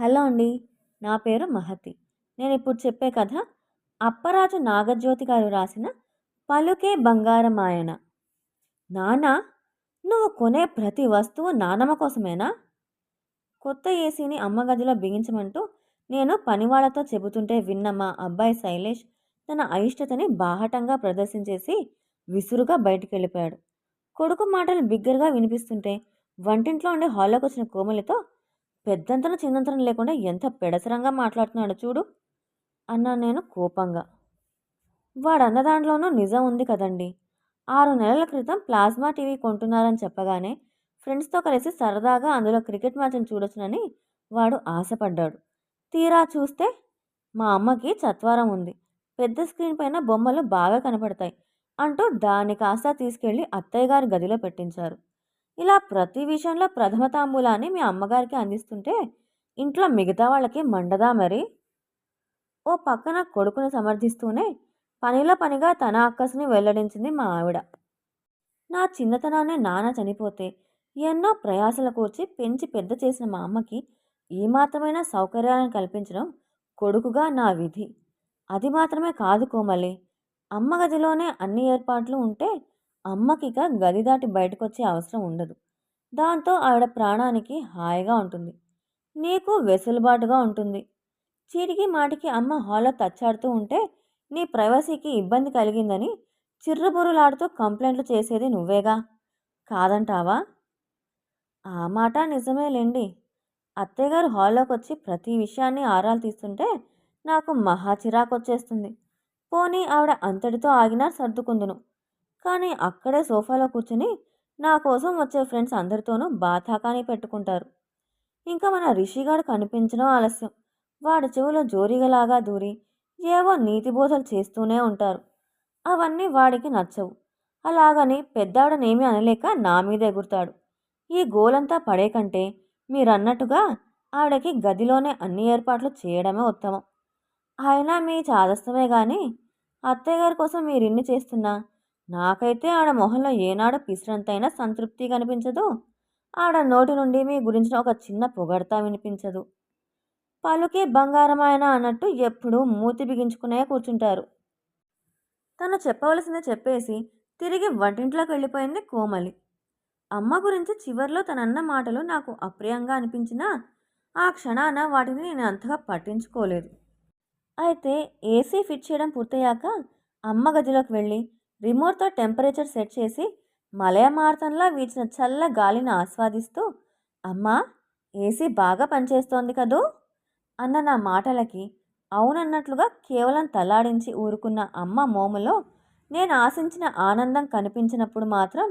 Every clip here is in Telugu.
హలో అండి నా పేరు మహతి. నేను ఇప్పుడు చెప్పే కథ అప్పరాజు నాగజ్యోతి గారు రాసిన పలుకే బంగారమాయన నానా నువ్వు కొనే ప్రతి వస్తువు నానమ్మ కోసమేనా? కొత్త ఏసీని అమ్మ గదిలో బిగించమంటూ నేను పనివాళ్ళతో చెబుతుంటే విన్న మా అబ్బాయి శైలేష్ తన అయిష్టతని బాహటంగా ప్రదర్శించేసి విసురుగా బయటికి వెళ్ళిపోయాడు కొడుకు మాటలు బిగ్గరగా వినిపిస్తుంటే వంటింట్లో ఉండే హాల్లోకి వచ్చిన కోమలితో పెద్దంతన చిన్నంతనం లేకుండా ఎంత పెడసరంగా మాట్లాడుతున్నాడు చూడు. అన్నాను నేను కోపంగా. వాడన్న దాంట్లోనూ నిజం ఉంది కదండి. ఆరు నెలల క్రితం ప్లాస్మా టీవీ కొంటున్నారని చెప్పగానే ఫ్రెండ్స్తో కలిసి సరదాగా అందులో క్రికెట్ మ్యాచ్ని చూడొచ్చునని వాడు ఆశపడ్డాడు. తీరా చూస్తే మా అమ్మకి చత్వారం ఉంది. పెద్ద స్క్రీన్ పైన బొమ్మలు బాగా కనపడతాయి అంటూ దాన్ని కాస్త తీసుకెళ్ళి అత్తయ్య గారి గదిలో పెట్టించారు. ఇలా ప్రతి విషయంలో ప్రథమ తాంబూలాన్ని మీ అమ్మగారికి అందిస్తుంటే ఇంట్లో మిగతా వాళ్ళకి మండదా మరి? ఓ పక్కన కొడుకుని సమర్థిస్తూనే పనిలో పనిగా తన అక్కసుని వెల్లడించింది మా ఆవిడ. నా చిన్నతనాన్ని నాన్న చనిపోతే ఎన్నో ప్రయాసల కూర్చి పెంచి పెద్ద చేసిన మా అమ్మకి ఈ మాత్రమైన సౌకర్యాలను కల్పించడం కొడుకుగా నా విధి. అది మాత్రమే కాదు కోమలి. అమ్మ గదిలోనే అన్ని ఏర్పాట్లు ఉంటే అమ్మకిక గది దాటి బయటకొచ్చే అవసరం ఉండదు. దాంతో ఆవిడ ప్రాణానికి హాయిగా ఉంటుంది. నీకు వెసులుబాటుగా ఉంటుంది. చీటికి మాటికి అమ్మ హాల్లో తచ్చాడుతూ ఉంటే నీ ప్రైవసీకి ఇబ్బంది కలిగిందని చిర్రబురులాడుతూ కంప్లైంట్లు చేసేది నువ్వేగా? కాదంటావా? ఆ మాట నిజమేలేండి అత్తయ్యగారు హాల్లోకి వచ్చి ప్రతి విషయాన్ని ఆరాలు తీస్తుంటే నాకు మహా చిరాకు వచ్చేస్తుంది పోనీ ఆవిడ అంతటితో ఆగినా సర్దుకుందును. కానీ అక్కడే సోఫాలో కూర్చుని నా కోసం వచ్చే ఫ్రెండ్స్ అందరితోనూ బాతాకాని పెట్టుకుంటారు. ఇంకా మన రిషిగాడు కనిపించడం ఆలస్యం. వాడి చెవులో జోరిగలాగా దూరి ఏవో నీతి బోధలు చేస్తూనే ఉంటారు. అవన్నీ వాడికి నచ్చవు. అలాగని పెద్దావిడనేమీ అనలేక నా మీద ఎగురుతాడు. ఈ గోలంతా పడే కంటే మీరన్నట్టుగా ఆవిడకి గదిలోనే అన్ని ఏర్పాట్లు చేయడమే ఉత్తమం. అయినా మీ చాదస్తమే కానీ అత్తయ్య గారి కోసం మీరు ఇన్ని చేస్తున్నా నాకైతే ఆడ మొహంలో ఏనాడు పిసిరంతైనా సంతృప్తి కనిపించదు. ఆడ నోటి నుండి మీ గురించిన ఒక చిన్న పొగడతా వినిపించదు. పలుకే బంగారమాయన అన్నట్టు ఎప్పుడూ మూతి బిగించుకునే కూర్చుంటారు. తను చెప్పవలసింది చెప్పేసి తిరిగి వంటింట్లోకి వెళ్ళిపోయింది కోమలి. అమ్మ గురించి చివర్లో తనన్న మాటలు నాకు అప్రియంగా అనిపించినా ఆ క్షణాన వాటిని నేను అంతగా పట్టించుకోలేదు. అయితే ఏసీ ఫిట్ చేయడం పూర్తయ్యాక అమ్మ గదిలోకి వెళ్ళి రిమోట్తో టెంపరేచర్ సెట్ చేసి మలయమార్తంలా వీచిన చల్ల గాలిని ఆస్వాదిస్తూ అమ్మా ఏసీ బాగా పనిచేస్తోంది కదూ అన్న నా మాటలకి అవునన్నట్లుగా కేవలం తలాడించి ఊరుకున్న అమ్మ మోములో నేను ఆశించిన ఆనందం కనిపించినప్పుడు మాత్రం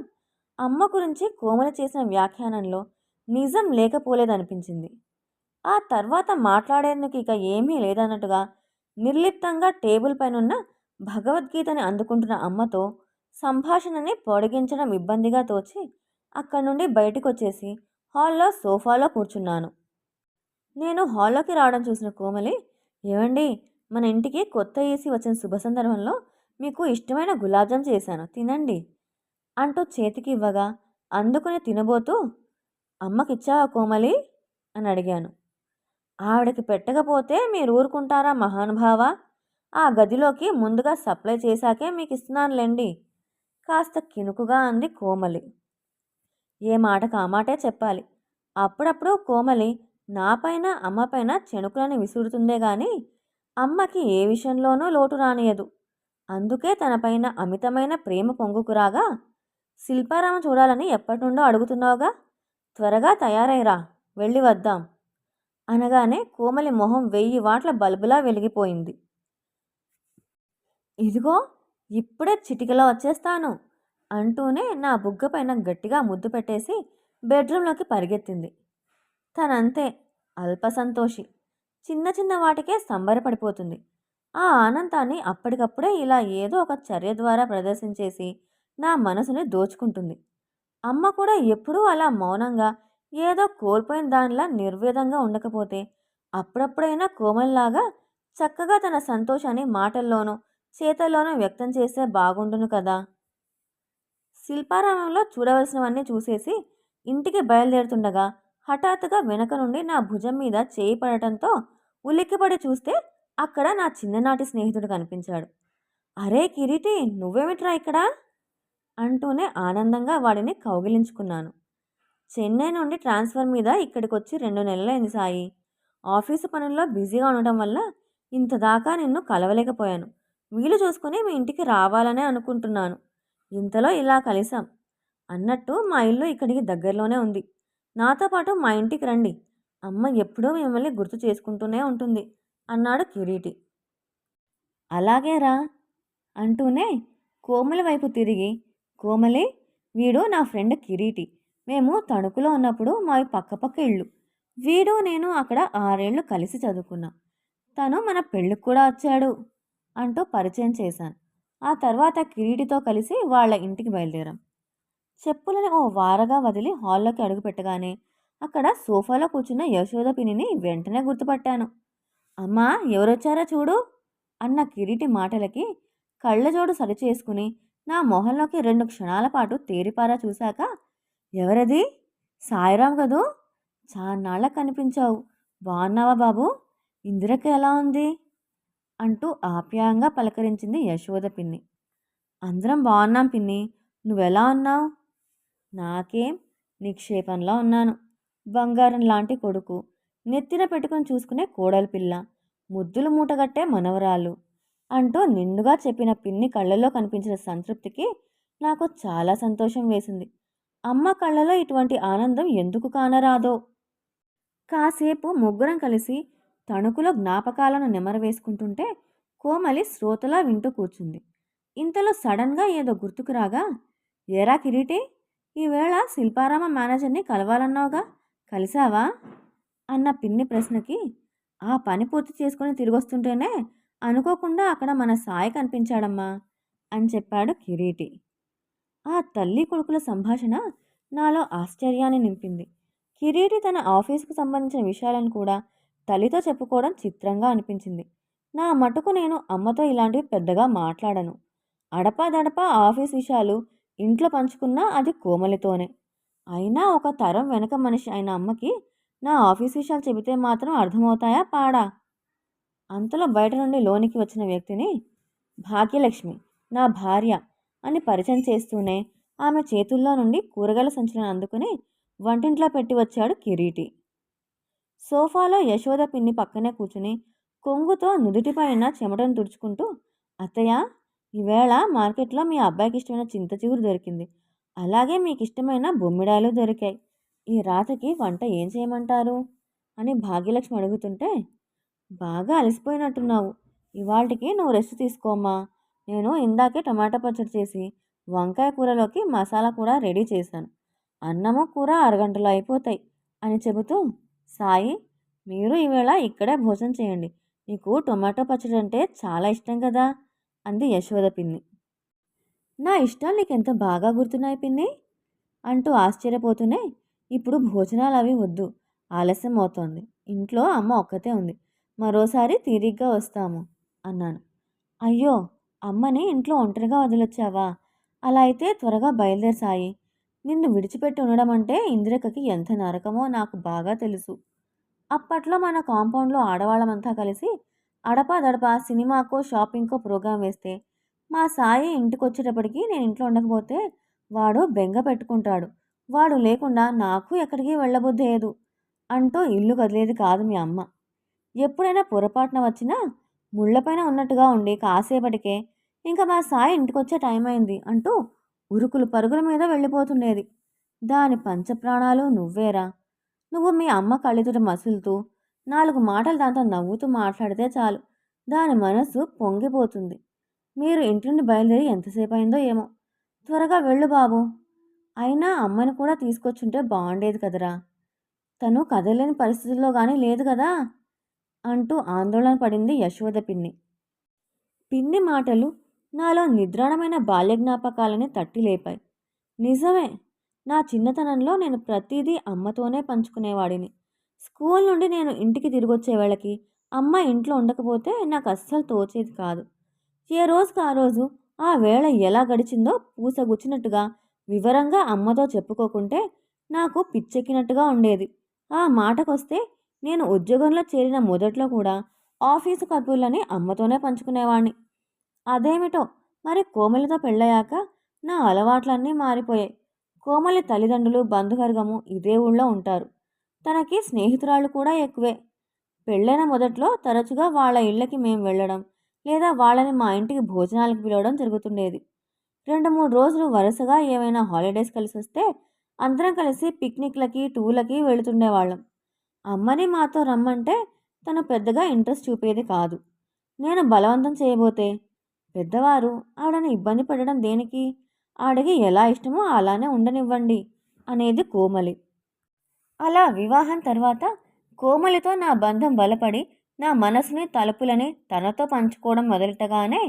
అమ్మ గురించి కోమల చేసిన వ్యాఖ్యానంలో నిజం లేకపోలేదనిపించింది. ఆ తర్వాత మాట్లాడేందుకు ఇక ఏమీ లేదన్నట్టుగా నిర్లిప్తంగా టేబుల్ పైనున్న భగవద్గీతని అందుకుంటున్న అమ్మతో సంభాషణని పొడిగించడం ఇబ్బందిగా తోచి అక్కడి నుండి బయటకు వచ్చేసి హాల్లో సోఫాలో కూర్చున్నాను. నేను హాల్లోకి రావడం చూసిన కోమలి ఏమండి మన ఇంటికి కొత్త ఏసీ వచ్చిన శుభ సందర్భంలో మీకు ఇష్టమైన గులాబ్జామ్ చేశాను తినండి అంటూ చేతికి ఇవ్వగా అందుకుని తినబోతూ అమ్మకిచ్చావా కోమలి? అని అడిగాను. ఆవిడకి పెట్టకపోతే మీరు ఊరుకుంటారా మహానుభావ? ఆ గదిలోకి ముందుగా సప్లై చేశాకే మీకు ఇస్తున్నానులేండి కాస్త కినుకుగా అంది కోమలి. ఏ మాటకు కామాటే మాటే చెప్పాలి. అప్పుడప్పుడు కోమలి నాపైన అమ్మపైన చెణుకులని విసురుతుందే గాని అమ్మకి ఏ విషయంలోనూ లోటు రానియదు అందుకే తనపైన అమితమైన ప్రేమ పొంగుకురాగా శిల్పారామ చూడాలని ఎప్పటి నుండో అడుగుతున్నావుగా? త్వరగా తయారైరా వెళ్ళి వద్దాం. అనగానే కోమలి మొహం వెయ్యి వాట్ల బల్బులా వెలిగిపోయింది. ఇదిగో ఇప్పుడే చిటికలో వచ్చేస్తాను అంటూనే నా బుగ్గ పైన గట్టిగా ముద్దు పెట్టేసి బెడ్రూమ్లోకి పరిగెత్తింది. తనంతే అల్పసంతోషి. చిన్న చిన్న వాటికే సంబరపడిపోతుంది. ఆ ఆనందాన్ని అప్పటికప్పుడే ఇలా ఏదో ఒక చర్య ద్వారా ప్రదర్శించేసి నా మనసుని దోచుకుంటుంది. అమ్మ కూడా ఎప్పుడూ అలా మౌనంగా ఏదో కోల్పోయిన దానిలా నిర్వేదంగా ఉండకపోతే అప్పుడప్పుడైనా కోమల్లాగా చక్కగా తన సంతోషాన్ని మాటల్లోనూ చేతల్లోనూ వ్యక్తం చేస్తే బాగుండును కదా. శిల్పారామంలో చూడవలసినవన్నీ చూసేసి ఇంటికి బయలుదేరుతుండగా హఠాత్తుగా వెనక నుండి నా భుజం మీద చేయి పడటంతో ఉలిక్కిపడి చూస్తే అక్కడ నా చిన్ననాటి స్నేహితుడు కనిపించాడు. అరే కిరీటి నువ్వేమిట్రా ఇక్కడ? అంటూనే ఆనందంగా వాడిని కౌగిలించుకున్నాను. చెన్నై నుండి ట్రాన్స్ఫర్ మీద ఇక్కడికి వచ్చి రెండు నెలలైంది సాయి. ఆఫీసు పనుల్లో బిజీగా ఉండటం వల్ల ఇంత దాకా నిన్ను కలవలేకపోయాను. వీలు చూసుకుని మీ ఇంటికి రావాలనే అనుకుంటున్నాను. ఇంతలో ఇలా కలిసాం అన్నట్టు మా ఇల్లు ఇక్కడికి దగ్గరలోనే ఉంది. నాతో పాటు మా ఇంటికి రండి. అమ్మ ఎప్పుడూ మిమ్మల్ని గుర్తు చేసుకుంటూనే ఉంటుంది అన్నాడు కిరీటి. అలాగే రా అంటూనే కోమలి వైపు తిరిగి కోమలి వీడు నా ఫ్రెండ్ కిరీటి. మేము తణుకులో ఉన్నప్పుడు మావి పక్కపక్క ఇళ్ళు. వీడు నేను అక్కడ ఆరేళ్ళు కలిసి చదువుకున్నా. తను మన పెళ్ళికి కూడా వచ్చాడు. అంటూ పరిచయం చేశాను. ఆ తర్వాత కిరీటితో కలిసి వాళ్ళ ఇంటికి బయలుదేరాం. చెప్పులను ఓ వారగా వదిలి హాల్లోకి అడుగుపెట్టగానే అక్కడ సోఫాలో కూర్చున్న యశోద పిన్నిని వెంటనే గుర్తుపట్టాను. అమ్మా ఎవరొచ్చారో చూడు అన్న కిరీటి మాటలకి కళ్ళజోడు సరిచేసుకుని నా మొహంలోకి రెండు క్షణాల పాటు తేరిపారా చూశాక ఎవరది? సాయిరాం కదూ? చాన్నాళ్ళ కనిపించావు. బాగున్నావా బాబు? ఇందిరక ఎలా ఉంది? అంటూ ఆప్యాయంగా పలకరించింది యశోద పిన్ని. అందరం బాగున్నాం పిన్ని. నువ్వెలా ఉన్నావు? నాకేం? నిక్షేపంలో ఉన్నాను. బంగారం లాంటి కొడుకు. నెత్తిన పెట్టుకుని చూసుకునే కోడలి పిల్ల. ముద్దులు మూటగట్టే మనవరాలు అంటూ నిండుగా చెప్పిన పిన్ని కళ్ళలో కనిపించిన సంతృప్తికి నాకు చాలా సంతోషం వేసింది. అమ్మ కళ్ళలో ఇటువంటి ఆనందం ఎందుకు కానరాదో? కాసేపు ముగ్గురం కలిసి తణుకులో జ్ఞాపకాలను నెమరవేసుకుంటుంటే కోమలి శ్రోతలా వింటూ కూర్చుంది. ఇంతలో సడన్గా ఏదో గుర్తుకు రాగా ఏరా కిరీటి ఈవేళ శిల్పారామ మేనేజర్ని కలవాలన్నావుగా? కలిసావా? అన్న పిన్ని ప్రశ్నకి ఆ పని పూర్తి చేసుకుని తిరిగొస్తుంటేనే అనుకోకుండా అక్కడ మన సాయి కనిపించాడమ్మా అని చెప్పాడు కిరీటి. ఆ తల్లి కొడుకుల సంభాషణ నాలో ఆశ్చర్యాన్ని నింపింది. కిరీటి తన ఆఫీసుకు సంబంధించిన విషయాలను కూడా తల్లితో చెప్పుకోవడం చిత్రంగా అనిపించింది. నా మటుకు నేను అమ్మతో ఇలాంటివి పెద్దగా మాట్లాడను. అడపాదడపా ఆఫీస్ విషయాలు ఇంట్లో పంచుకున్నా అది కోమలితోనే. అయినా ఒక తరం వెనక మనిషి అయిన అమ్మకి నా ఆఫీస్ విషయాలు చెబితే మాత్రం అర్థమవుతాయా పాడా? అంతలో బయట నుండి లోనికి వచ్చిన వ్యక్తిని భాగ్యలక్ష్మి నా భార్య అని పరిచయం చేస్తూనే ఆమె చేతుల్లో నుండి కూరగాయల సంచులను అందుకుని వంటింట్లో పెట్టి వచ్చాడు కిరీటి. సోఫాలో యశోద పిన్ని పక్కనే కూర్చుని కొంగుతో నుదుటిపైన చెమటను తుడుచుకుంటూ అత్తయ్య ఈవేళ మార్కెట్లో మీ అబ్బాయికి ఇష్టమైన చింత చిగురు దొరికింది. అలాగే మీకు ఇష్టమైన బొమ్మిడాయలు దొరికాయి. ఈ రాత్రికి వంట ఏం చేయమంటారు? అని భాగ్యలక్ష్మి అడుగుతుంటే బాగా అలసిపోయినట్టున్నావు. ఇవాళకి నువ్వు రెస్ట్ తీసుకోమ్మా. నేను ఇందాకే టమాటా పచ్చడి చేసి వంకాయ కూరలోకి మసాలా కూడా రెడీ చేశాను. అన్నము కూర అరగంటలో అయిపోతాయి అని చెబుతూ సాయి మీరు ఈవేళ ఇక్కడే భోజనం చేయండి. నీకు టొమాటో పచ్చడి అంటే చాలా ఇష్టం కదా? అంది యశోద పిన్ని. నా ఇష్టాలు నీకు ఎంత బాగా గుర్తున్నాయి పిన్ని? అంటూ ఆశ్చర్యపోతూనే ఇప్పుడు భోజనాలు అవి వద్దు ఆలస్యం అవుతోంది. ఇంట్లో అమ్మ ఒక్కతే ఉంది. మరోసారి తీరిగ్గా వస్తాము అన్నాను. అయ్యో అమ్మని ఇంట్లో ఒంటరిగా వదిలొచ్చావా? అలా అయితే త్వరగా బయలుదేరి సాయి. నిన్ను విడిచిపెట్టి ఉండడం అంటే ఇంద్రికకి ఎంత నరకమో నాకు బాగా తెలుసు. అప్పట్లో మన కాంపౌండ్లో ఆడవాళ్ళమంతా కలిసి అడపాదడపా సినిమాకో షాపింగ్కో ప్రోగ్రాం వేస్తే మా సాయి ఇంటికి వచ్చేటప్పటికి నేను ఇంట్లో ఉండకపోతే వాడు బెంగ పెట్టుకుంటాడు. వాడు లేకుండా నాకు ఎక్కడికి వెళ్ళబుద్దేయదు అంటూ ఇల్లు కదిలేది కాదు మీ అమ్మ. ఎప్పుడైనా పొరపాటున వచ్చినా ముళ్ళపైన ఉన్నట్టుగా ఉండి కాసేపటికే ఇంకా మా సాయి ఇంటికొచ్చే టైం అయింది అంటూ ఉరుకులు పరుగుల మీద వెళ్ళిపోతుండేది. దాని పంచప్రాణాలు నువ్వేరా? నువ్వు మీ అమ్మ కళ్ళెదుట మసులుతూ నాలుగు మాటలు దాంతో నవ్వుతూ మాట్లాడితే చాలు. దాని మనసు పొంగిపోతుంది. మీరు ఇంటి నుండి బయలుదేరి ఎంతసేపు అయిందో ఏమో. త్వరగా వెళ్ళు బాబు. అయినా అమ్మని కూడా తీసుకొచ్చుంటే బాగుండేది కదరా. తను కదలేని పరిస్థితుల్లో కానీ లేదు కదా? అంటూ ఆందోళన పడింది యశోద పిన్ని. పిన్ని మాటలు నాలో నిద్రాణమైన బాల్య జ్ఞాపకాలని తట్టి లేపాయి నిజమే. నా చిన్నతనంలో నేను ప్రతిదీ అమ్మతోనే పంచుకునేవాడిని. స్కూల్ నుండి నేను ఇంటికి తిరిగి వచ్చేవాళ్ళకి అమ్మ ఇంట్లో ఉండకపోతే నాకు అస్సలు తోచేది కాదు. ఏ రోజుకి ఆ రోజు ఆ వేళ ఎలా గడిచిందో పూసగుచ్చినట్టుగా వివరంగా అమ్మతో చెప్పుకోకుంటే నాకు పిచ్చెక్కినట్టుగా ఉండేది. ఆ మాటకొస్తే నేను ఉద్యోగంలో చేరిన మొదట్లో కూడా ఆఫీసు కబుర్లని అమ్మతోనే పంచుకునేవాణ్ణి. అదేమిటో మరి కోమలితో పెళ్ళయ్యాక నా అలవాట్లన్నీ మారిపోయాయి. కోమలి తల్లిదండ్రులు బంధువర్గము ఇదే ఊళ్ళో ఉంటారు. తనకి స్నేహితురాళ్ళు కూడా ఎక్కువే. పెళ్ళైన మొదట్లో తరచుగా వాళ్ళ ఇళ్ళకి మేము వెళ్ళడం లేదా వాళ్ళని మా ఇంటికి భోజనాలకు పిలవడం జరుగుతుండేది. రెండు మూడు రోజులు వరుసగా ఏమైనా హాలిడేస్ కలిసి వస్తే అందరం కలిసి పిక్నిక్లకి టూర్లకి వెళుతుండేవాళ్ళం. అమ్మని మాతో రమ్మంటే తను పెద్దగా ఇంట్రెస్ట్ చూపేది కాదు. నేను బలవంతం చేయబోతే పెద్దవారు ఆవిడని ఇబ్బంది పడడం దేనికి? ఆడికి ఎలా ఇష్టమో అలానే ఉండనివ్వండి అనేది కోమలి. అలా వివాహం తర్వాత కోమలితో నా బంధం బలపడి నా మనసుని తలుపులని తనతో పంచుకోవడం మొదలెట్టగానే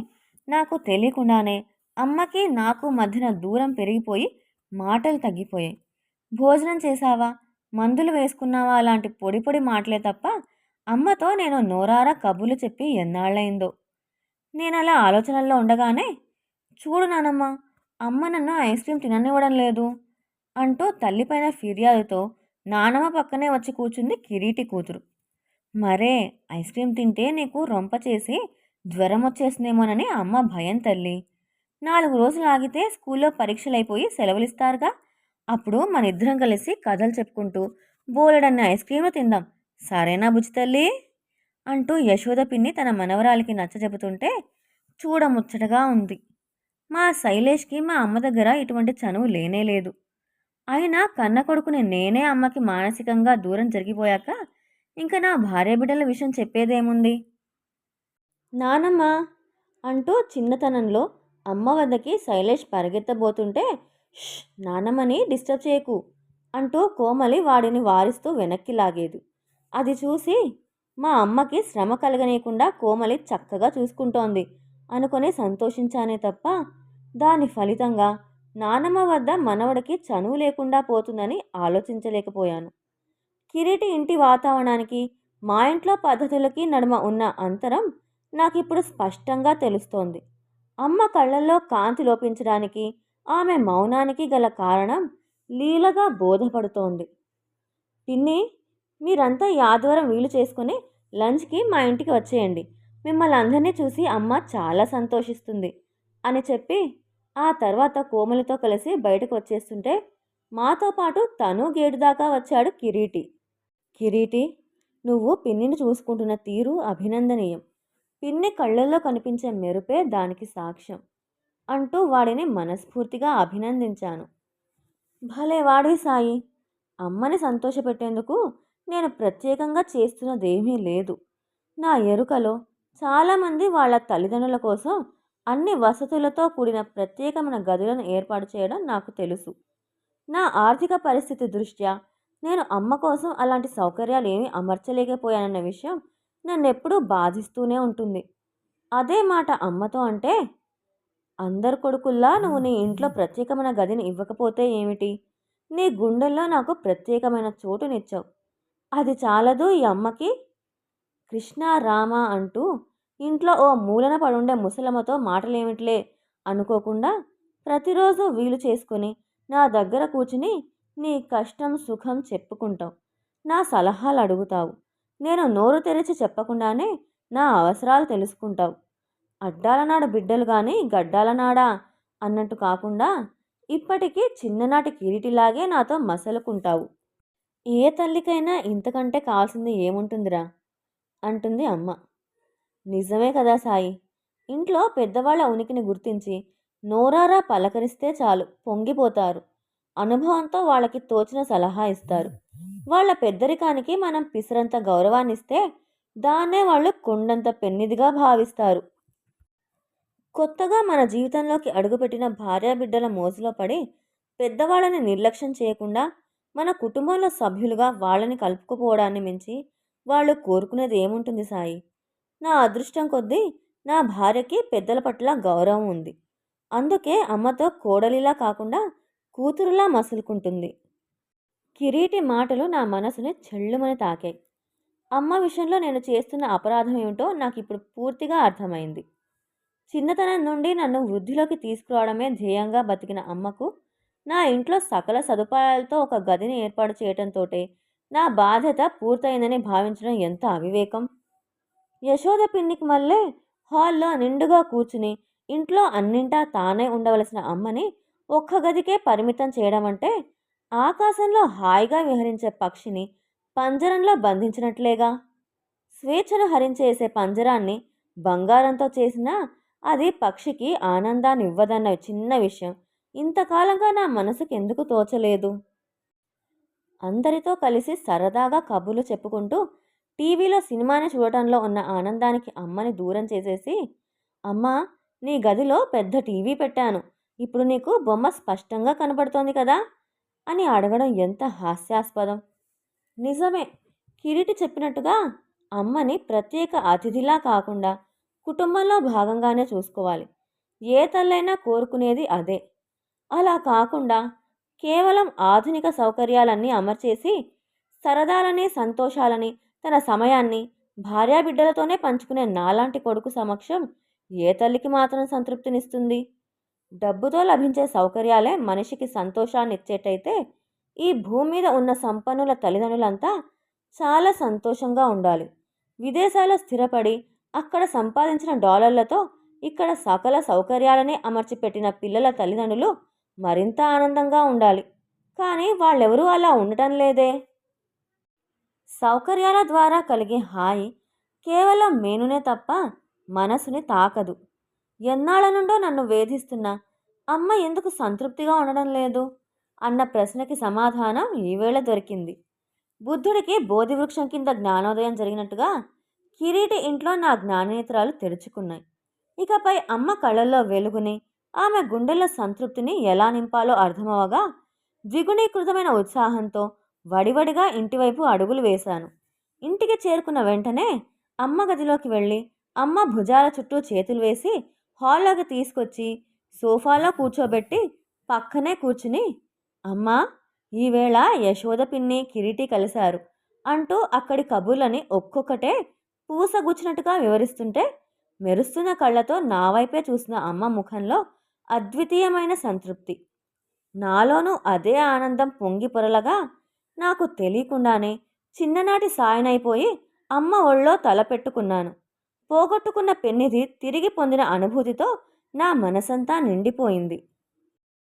నాకు తెలియకుండానే అమ్మకి నాకు మధ్యన దూరం పెరిగిపోయి మాటలు తగ్గిపోయాయి. భోజనం చేశావా? మందులు వేసుకున్నావా? అలాంటి పొడి పొడి మాటలే తప్ప అమ్మతో నేను నోరారా కబుర్లు చెప్పి ఎన్నాళ్ళైందో నేను అలా ఆలోచనల్లో ఉండగానే చూడు నానమ్మ అమ్మ నన్ను ఐస్ క్రీమ్ తిననివ్వడం లేదు అంటూ తల్లిపైన ఫిర్యాదుతో నానమ్మ పక్కనే వచ్చి కూర్చుంది కిరీటి కూతురు. మరే ఐస్ క్రీమ్ తింటే నీకు రొంప చేసి జ్వరం వచ్చేసిందేమోనని అమ్మ భయం తల్లి. నాలుగు రోజులు ఆగితే స్కూల్లో పరీక్షలు అయిపోయి సెలవులు ఇస్తారుగా అప్పుడు మన ఇద్దరం కలిసి కథలు చెప్పుకుంటూ బోలెడన్న ఐస్ క్రీమ్లు తిందాం. సరేనా బుజ్జి తల్లి? అంటూ యశోద పిన్ని తన మనవరాలికి నచ్చ చెబుతుంటే చూడముచ్చటగా ఉంది. మా శైలేష్కి మా అమ్మ దగ్గర ఇటువంటి చనువు లేనే లేదు. అయినా కన్న కొడుకుని నేనే అమ్మకి మానసికంగా దూరం జరిగిపోయాక ఇంకా నా భార్య బిడ్డల విషయం చెప్పేదేముంది? నానమ్మ! అంటూ చిన్నతనంలో అమ్మ వద్దకి శైలేష్ పరిగెత్తబోతుంటే నానమ్మని డిస్టర్బ్ చేయకు అంటూ కోమలి వాడిని వారిస్తూ వెనక్కి లాగేది. అది చూసి మా అమ్మకి శ్రమ కలగనీయకుండా కోమలి చక్కగా చూసుకుంటోంది. అనుకొని సంతోషించానే తప్ప దాని ఫలితంగా నానమ్మ వద్ద మనవడికి చనువు లేకుండా పోతుందని ఆలోచించలేకపోయాను. కిరీటి ఇంటి వాతావరణానికి మా ఇంట్లో పద్ధతులకి నడుమ ఉన్న అంతరం నాకిప్పుడు స్పష్టంగా తెలుస్తోంది. అమ్మ కళ్ళల్లో కాంతి లోపించడానికి ఆమె మౌనానికి గల కారణం లీలగా బోధపడుతోంది. పిన్ని మీరంతా ఈ ఆదివారం వీలు చేసుకుని లంచ్కి మా ఇంటికి వచ్చేయండి. మిమ్మల్ని అందరినీ చూసి అమ్మ చాలా సంతోషిస్తుంది అని చెప్పి ఆ తర్వాత కోమలితో కలిసి బయటకు వచ్చేస్తుంటే మాతో పాటు తను గేటు దాకా వచ్చాడు కిరీటి. కిరీటి నువ్వు పిన్నిని చూసుకుంటున్న తీరు అభినందనీయం. పిన్ని కళ్ళల్లో కనిపించే మెరుపే దానికి సాక్ష్యం అంటూ వాడిని మనస్ఫూర్తిగా అభినందించాను. భలే వాడి సాయి! అమ్మని సంతోషపెట్టేందుకు నేను ప్రత్యేకంగా చేస్తున్నదేమీ లేదు. నా ఎరుకలో చాలామంది వాళ్ళ తల్లిదండ్రుల కోసం అన్ని వసతులతో కూడిన ప్రత్యేకమైన గదులను ఏర్పాటు చేయడం నాకు తెలుసు. నా ఆర్థిక పరిస్థితి దృష్ట్యా నేను అమ్మ కోసం అలాంటి సౌకర్యాలు ఏమీ అమర్చలేకపోయానన్న విషయం నన్నెప్పుడూ బాధిస్తూనే ఉంటుంది. అదే మాట అమ్మతో అంటే అందరు కొడుకుల్లా నువ్వు నీ ఇంట్లో ప్రత్యేకమైన గదిని ఇవ్వకపోతే ఏమిటి? నీ గుండెల్లో నాకు ప్రత్యేకమైన చోటునిచ్చావు. అది చాలదు ఈ అమ్మకి? కృష్ణ రామ అంటూ ఇంట్లో ఓ మూలన పడుండే ముసలమ్మతో మాటలేమిట్లే? అనుకోకుండా ప్రతిరోజు వీలు చేసుకుని నా దగ్గర కూర్చుని నీ కష్టం సుఖం చెప్పుకుంటావు నా సలహాలు అడుగుతావు నేను నోరు తెరిచి చెప్పకుండానే నా అవసరాలు తెలుసుకుంటావు. అడ్డాలనాడు బిడ్డలు కానీ గడ్డాలనాడా? అన్నట్టు కాకుండా ఇప్పటికీ చిన్ననాటి కిరీటిలాగే నాతో మసలుకుంటావు. ఏ తల్లికైనా ఇంతకంటే కావాల్సింది ఏముంటుందిరా? అంటుంది అమ్మ. నిజమే కదా సాయి. ఇంట్లో పెద్దవాళ్ళ ఉనికిని గుర్తించి నోరారా పలకరిస్తే చాలు పొంగిపోతారు. అనుభవంతో వాళ్ళకి తోచిన సలహా ఇస్తారు. వాళ్ళ పెద్దరికానికి మనం పిసరంత గౌరవాన్నిస్తే దాన్నే వాళ్ళు కొండంత పెన్నిదిగా భావిస్తారు. కొత్తగా మన జీవితంలోకి అడుగుపెట్టిన భార్యాబిడ్డల మోజులో పడి పెద్దవాళ్ళని నిర్లక్ష్యం చేయకుండా మన కుటుంబంలో సభ్యులుగా వాళ్ళని కలుపుకుపోవడాన్ని మించి వాళ్ళు కోరుకునేది ఏముంటుంది సాయి? నా అదృష్టం కొద్దీ నా భార్యకి పెద్దల పట్ల గౌరవం ఉంది. అందుకే అమ్మతో కోడలిలా కాకుండా కూతురులా మసులుకుంటుంది. కిరీటి మాటలు నా మనసుని చెల్లుమని తాకాయి. అమ్మ విషయంలో నేను చేస్తున్న అపరాధం ఏమిటో నాకు ఇప్పుడు పూర్తిగా అర్థమైంది. చిన్నతనం నుండి నన్ను వృద్ధిలోకి తీసుకురావడమే ధ్యేయంగా బతికిన అమ్మకు నా ఇంట్లో సకల సదుపాయాలతో ఒక గదిని ఏర్పాటు చేయటంతో నా బాధ్యత పూర్తయిందని భావించడం ఎంత అవివేకం! యశోద పిన్నికి మళ్ళీ హాల్లో నిండుగా కూర్చుని ఇంట్లో అన్నింటా తానే ఉండవలసిన అమ్మని ఒక్క గదికే పరిమితం చేయడం అంటే ఆకాశంలో హాయిగా విహరించే పక్షిని పంజరంలో బంధించినట్లేగా? స్వేచ్ఛను హరించేసే పంజరాన్ని బంగారంతో చేసినా అది పక్షికి ఆనందాన్ని ఇవ్వదన్న చిన్న విషయం. ఇంతకాలంగా నా మనసుకు ఎందుకు తోచలేదు? అందరితో కలిసి సరదాగా కబుర్లు చెప్పుకుంటూ టీవీలో సినిమాని చూడటంలో ఉన్న ఆనందానికి అమ్మని దూరం చేసేసి అమ్మా నీ గదిలో పెద్ద టీవీ పెట్టాను. ఇప్పుడు నీకు బొమ్మ స్పష్టంగా కనబడుతోంది కదా అని అడగడం ఎంత హాస్యాస్పదం. నిజమే. కిరీటి చెప్పినట్టుగా అమ్మని ప్రత్యేక అతిథిలా కాకుండా కుటుంబంలో భాగంగానే చూసుకోవాలి. ఏ తల్లైనా కోరుకునేది అదే. అలా కాకుండా కేవలం ఆధునిక సౌకర్యాలన్నీ అమర్చేసి సరదాలని సంతోషాలని తన సమయాన్ని భార్యాబిడ్డలతోనే పంచుకునే నాలాంటి కొడుకు సమక్షం ఏ తల్లికి మాత్రం సంతృప్తినిస్తుంది? డబ్బుతో లభించే సౌకర్యాలే మనిషికి సంతోషాన్ని ఇచ్చేటైతే ఈ భూమి మీద ఉన్న సంపన్నుల తల్లిదండ్రులంతా చాలా సంతోషంగా ఉండాలి. విదేశాల్లో స్థిరపడి అక్కడ సంపాదించిన డాలర్లతో ఇక్కడ సకల సౌకర్యాలనే అమర్చిపెట్టిన పిల్లల తల్లిదండ్రులు మరింత ఆనందంగా ఉండాలి. కానీ వాళ్ళెవరూ అలా ఉండటం లేదే. సౌకర్యాల ద్వారా కలిగే హాయి కేవలం మేనునే తప్ప మనసుని తాకదు. ఎన్నాళ్ళ నుండో నన్ను వేధిస్తున్న అమ్మ ఎందుకు సంతృప్తిగా ఉండడం లేదు? అన్న ప్రశ్నకి సమాధానం ఈవేళ దొరికింది. బుద్ధుడికి బోధివృక్షం కింద జ్ఞానోదయం జరిగినట్టుగా కిరీటి ఇంట్లో నా జ్ఞానేత్రాలు తెరుచుకున్నాయి. ఇకపై అమ్మ కళ్ళల్లో వెలుగుని ఆమె గుండెల్లో సంతృప్తిని ఎలా నింపాలో అర్థమవగా ద్విగుణీకృతమైన ఉత్సాహంతో వడివడిగా ఇంటివైపు అడుగులు వేశాను. ఇంటికి చేరుకున్న వెంటనే అమ్మ గదిలోకి వెళ్ళి అమ్మ భుజాల చుట్టూ చేతులు వేసి హాల్లోకి తీసుకొచ్చి సోఫాలో కూర్చోబెట్టి పక్కనే కూర్చుని అమ్మా ఈవేళ యశోద పిన్ని కిరీటి కలిశారు అంటూ అక్కడి కబుర్లని ఒక్కొక్కటే పూసగుచ్చినట్టుగా వివరిస్తుంటే మెరుస్తున్న కళ్ళతో నా వైపే చూసిన అమ్మ ముఖంలో అద్వితీయమైన సంతృప్తి. నాలోనూ అదే ఆనందం పొంగి పొరలగా నాకు తెలియకుండానే చిన్ననాటి సాయనైపోయి అమ్మ ఒళ్ళో తలపెట్టుకున్నాను పోగొట్టుకున్న పెన్నిధి తిరిగి పొందిన అనుభూతితో నా మనసంతా నిండిపోయింది.